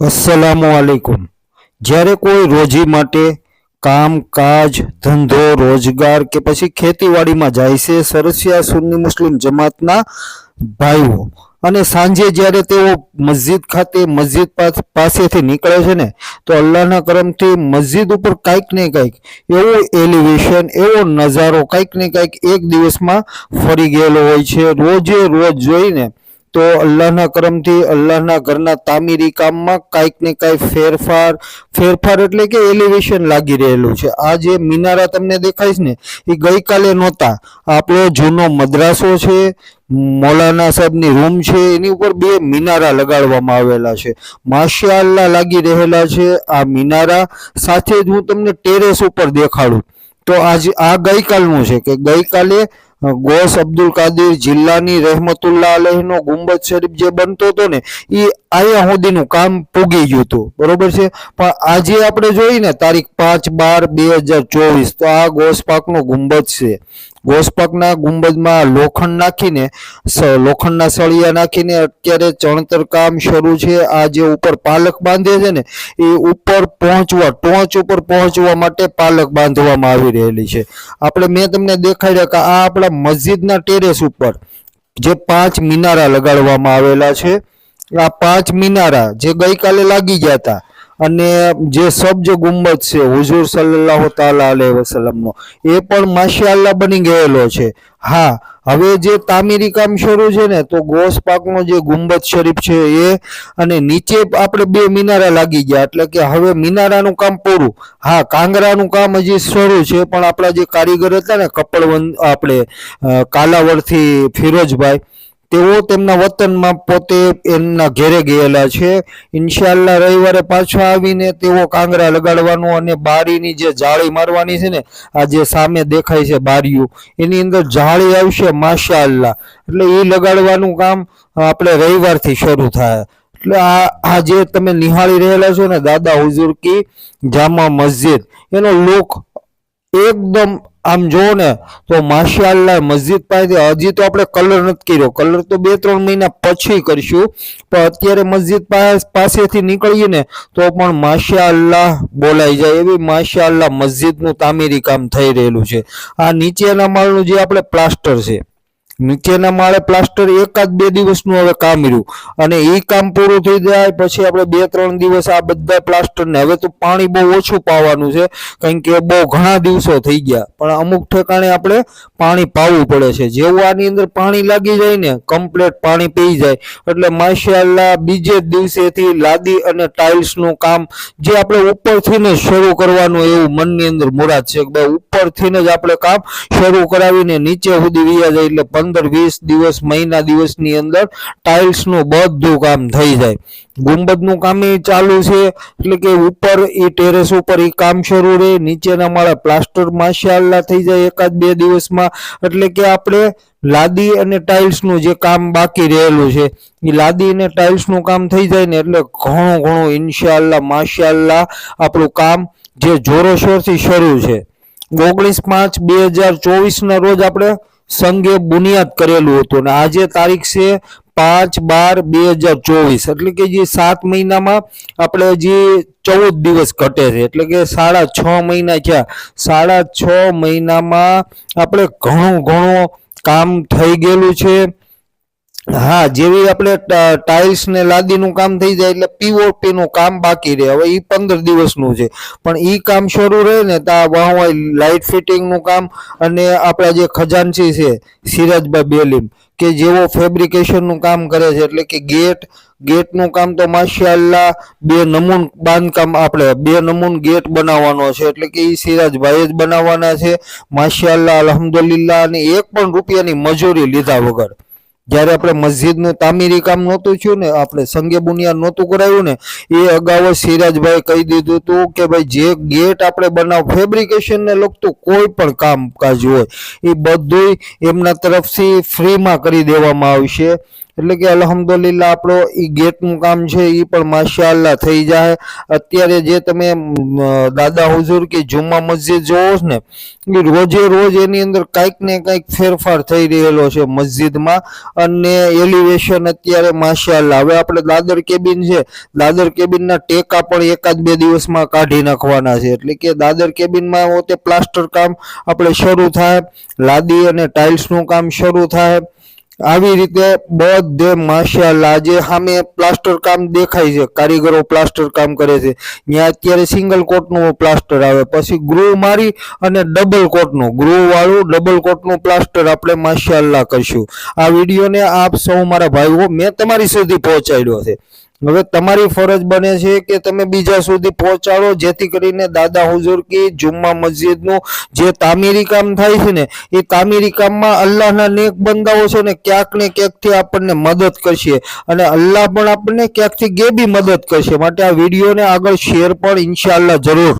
અસલામુ આલેકુમ જ્યારે કોઈ રોજી માટે કામ, કાજ, ધંધો, રોજગાર કે પછી ખેતીવાડીમાં જાય છે, સરસિયા સુન્ની મુસ્લિમ જમાતના ભાઈઓ અને સાંજે જ્યારે તેઓ મસ્જિદ ખાતે મસ્જિદ પાસ- પાસેથી નીકળે છે ને, તો અલ્લાહના કરમથી મસ્જિદ ઉપર કાંઈક ને કાંઈક એવું એલિવેશન, એવો નજારો કાંઈક ને કાંઈક એક દિવસમાં ફરી ગયેલો હોય છે. રોજે રોજ જોઈને તો અલ્લાહના કરમથી અલ્લાહના ઘરના તામીરી કામમાં કાંઈક ને કાંઈક ફેરફાર ફેરફાર એટલે કે એલિવેશન લાગી રહેલું છે. આ જે મિનારા તમને દેખાય છે ને, એ ગઈકાલે નહોતા. આપણો જૂનો મદ્રાસો છે, મૌલાના સાહેબની રૂમ છે, એની ઉપર બે મિનારા લગાડવામાં આવેલા છે. માશા લાગી રહેલા છે આ મિનારા. સાથે જ હું તમને ટેરેસ ઉપર દેખાડું. તો આજે આ ગઈકાલનું છે કે ગઈકાલે ગોસ અબ્દુલ કાદિર જિલ્લાની રહેમતુલ્લાહ અલહનો ગુંબદ શરીફ જે બનતો હતો ને એ અહીંયા સુધીનું કામ પૂગી ગયું હતું. બરોબર છે? પણ આજે આપણે જોઈએ ને, તારીખ પાંચ બાર બે હજાર ચોવીસ, તો આ ગોસ પાકનો ગુંબદ છે. ગોસ ગુંબજમાં લોખંડ નાખીને લોખંડના સળિયા નાખીને અત્યારે ચણતર કામ શરૂ છે. આ જે ઉપર પાલક બાંધે છે ને, એ ઉપર પહોંચવા, ટોચ ઉપર પહોંચવા માટે પાલક બાંધવામાં આવી રહેલી છે. આપણે મેં તમને દેખાડ્યા કે આ આપણા મસ્જિદના ટેરેસ ઉપર જે પાંચ મિનારા લગાડવામાં આવેલા છે. આ પાંચ મિનારા જે ગઈકાલે લાગી ગયા હતા અને જે સબ્જ ગુંબદ છે, હુઝુર સલ્લાહ તાલા અલૈહિ વસલ્લમનો, એ પણ માશાઅલ્લાહ બની ગયેલો છે. હા, હવે જે તામીરી કામ શરૂ છે ને, તો ગોસ પાકનો જે ગુંબદ શરીફ છે એ, અને નીચે આપણે બે મિનારા લાગી ગયા, એટલે કે હવે મિનારાનું કામ પૂરું. હા, કાંગરાનું કામ હજી શરૂ છે, પણ આપણા જે કારીગર હતા ને કપડવંદ આપણે કાલાવડથી ફિરોજભાઈ તેઓ તેમના વતનમાં પોતે એમના ઘેરે ગયેલા છે. ઇન્શાલ્લાહ રવિવારે પાછા આવીને તેઓ કાંગરા લગાડવાનું અને બારીની જે જાળી મારવાની છે ને, આ જે સામે દેખાય છે બારીઓ, એની અંદર જાળી આવશે માશા અલ્લાહ એટલે એ લગાડવાનું કામ આપણે રવિવારથી શરૂ થાય. એટલે આ આ જે તમે નિહાળી રહેલા છો ને દાદા હુઝુર કી જામા મસ્જિદ, એનો લોક એકદમ આમ જો ને, તો માશાઅલ્લાહ મસ્જિદ પાસે હજી તો આપણે કલર નથી કર્યો. કલર તો બે ત્રણ મહિના પછી કરશું. પણ અત્યારે મસ્જિદ પાસ- પાસેથી નીકળીએ ને, તો પણ માશાઅલ્લાહ બોલાઈ જાય. એવી માશાઅલ્લાહ મસ્જિદનું તામીરી કામ થઈ રહેલું છે. આ નીચેના માળનું જે આપણે પ્લાસ્ટર છે નીચેના માળે પ્લાસ્ટર એકાદ બે દિવસનું હવે કામ રહ્યું. અને એ કામ પૂરું થઈ જાય પછી આપણે બે ત્રણ દિવસ આ બધા પ્લાસ્ટરને હવે તો પાણી બહુ ઓછું પાવાનું છે, કારણ કે બહુ ઘણા દિવસો થઈ ગયા. પણ અમુક ઠેકાણે આપણે પાણી પાવું પડે છે. જેવું આની અંદર પાણી લાગી જાય ને કમ્પ્લેટ પાણી પી જાય. એટલે માશાઅલ્લાહ બીજે દિવસેથી લાદી અને ટાઇલ્સનું કામ જે આપણે ઉપરથી ને શરૂ કરવાનું એવું મનની અંદર મુરાદ છે કે ભાઈ ઉપરથી જ આપણે કામ શરૂ કરાવીને નીચે સુધી વ્યા જાય એટલે પંદર, વીસ દિવસ, મહિના દિવસની અંદર ટાઇલ્સનું બધું કામ થઈ જાય. ગુંબદનું કામ એ ચાલુ છે, એટલે કે ઉપર એ ટેરેસ ઉપર એ કામ શરૂ રહે, નીચેના માળા પ્લાસ્ટર માશાઅલ્લાહ થઈ જાય એકાદ બે દિવસમાં. એટલે કે આપણે લાદી અને ટાઇલ્સનું જે કામ બાકી રહેલું છે, એ લાદી અને ટાઇલ્સનું કામ થઈ જાય ને એટલે ઘણું ઘણું ઇન્શાલ્લા માશાલ્લા આપણું કામ જે જોરોશોરથી શરૂ છે. ઓગણીસ પાંચ, બે હજાર ચોવીસના રોજ આપણે સંઘે બુનિયાદ કરેલું હતું અને આજે તારીખ છે પાંચ બાર બે હજાર ચોવીસ. એટલે કે જે સાત મહિનામાં આપણે જે ચૌદ દિવસ ઘટે છે. એટલે કે સાડા છ મહિના થયા. સાડા છ મહિનામાં આપણે ઘણું ઘણું કામ થઈ ગયેલું છે. હા, જેવી આપણે ટાઇલ્સ ને લાદીનું કામ થઈ જાય એટલે પીઓપી નું કામ બાકી રહે. હવે એ પંદર દિવસનું છે. પણ એ કામ શરૂ રહે ને તો આ વાહ લાઇટ ફિટિંગનું કામ અને આપણા જે ખજાનચી છે સિરાજભાઈ બેલીમ, કે જેવો ફેબ્રિકેશનનું કામ કરે છે, એટલે કે ગેટ, ગેટનું કામ તો માશાલ્લા બે નમૂન બાંધકામ આપણે, બે નમૂન ગેટ બનાવવાનો છે. એટલે કે એ સિરાજભાઈ જ બનાવવાના છે. માશાલ્લા અલ્હમ્દુલિલ્લાહ, અને એક પણ રૂપિયાની મજૂરી લીધા વગર. જ્યારે આપણે મસ્જિદનું તામીરી કામ નહોતું થયું ને, આપણે સંગે બુનિયાદ નહોતું કરાયું ને, એ અગાઉ સિરાજભાઈ કહી દીધું હતું કે ભાઈ, જે ગેટ આપણે બનાવ ફેબ્રિકેશનને લગતું કોઈ પણ કામકાજ હોય, એ બધુંય એમના તરફથી ફ્રીમાં કરી દેવામાં આવશે. એટલે કે અલ્હમ્દુલિલ્લાહ, આપણો એ ગેટનું કામ છે એ પણ માશાઅલ્લાહ થઈ જાય. અત્યારે જે તમે દાદા હુઝુર કે જુમ્મા મસ્જિદ છો ને, એ રોજે રોજ એની અંદર કાંઈક ને કાંઈક ફેરફાર થઈ રહેલો છે મસ્જિદમાં. અને એલિવેશન અત્યારે માશાઅલ્લાહ. હવે આપણે દાદર કેબિન છે, દાદર કેબિનના ટેકા પણ એકાદ બે દિવસમાં કાઢી નાખવાના છે. એટલે કે દાદર કેબિનમાં પોતે પ્લાસ્ટર કામ આપણે શરૂ થાય, લાદી અને ટાઇલ્સનું કામ શરૂ થાય. આવી રીતે બધે માશાઅલ્લાહ આજે સામે પ્લાસ્ટર કામ દેખાય છે, કારીગરો પ્લાસ્ટર કામ કરે છે. ત્યાં અત્યારે સિંગલ કોટનું પ્લાસ્ટર આવે, પછી ગ્રુવ મારી અને ડબલ કોટનું. ગ્રુવ વાળું ડબલ કોટનું પ્લાસ્ટર આપણે માશાઅલ્લાહ કરશું. આ વિડીયોને આપ સૌ મારા ભાઈઓ, મેં તમારી સુધી પહોંચાડ્યો છે. હવે તમારી ફરજ બને છે કે તમે બીજા સુધી પહોંચાડો, જેથી કરીને દાદા હુઝુર કે જુમ્મા મસ્જિદનું જે તામીરી કામ થાય છે ને, એ તામીરી કામમાં અલ્લાહના નેક બંદાઓ છે ને, ક્યાંક ને ક્યાંકથી આપણને મદદ કરશે. અને અલ્લાહ પણ આપણને ક્યાંકથી ગેબી મદદ કરશે. માટે આ વિડીયોને આગળ શેર પણ ઇન્શાલ્લાહ જરૂર.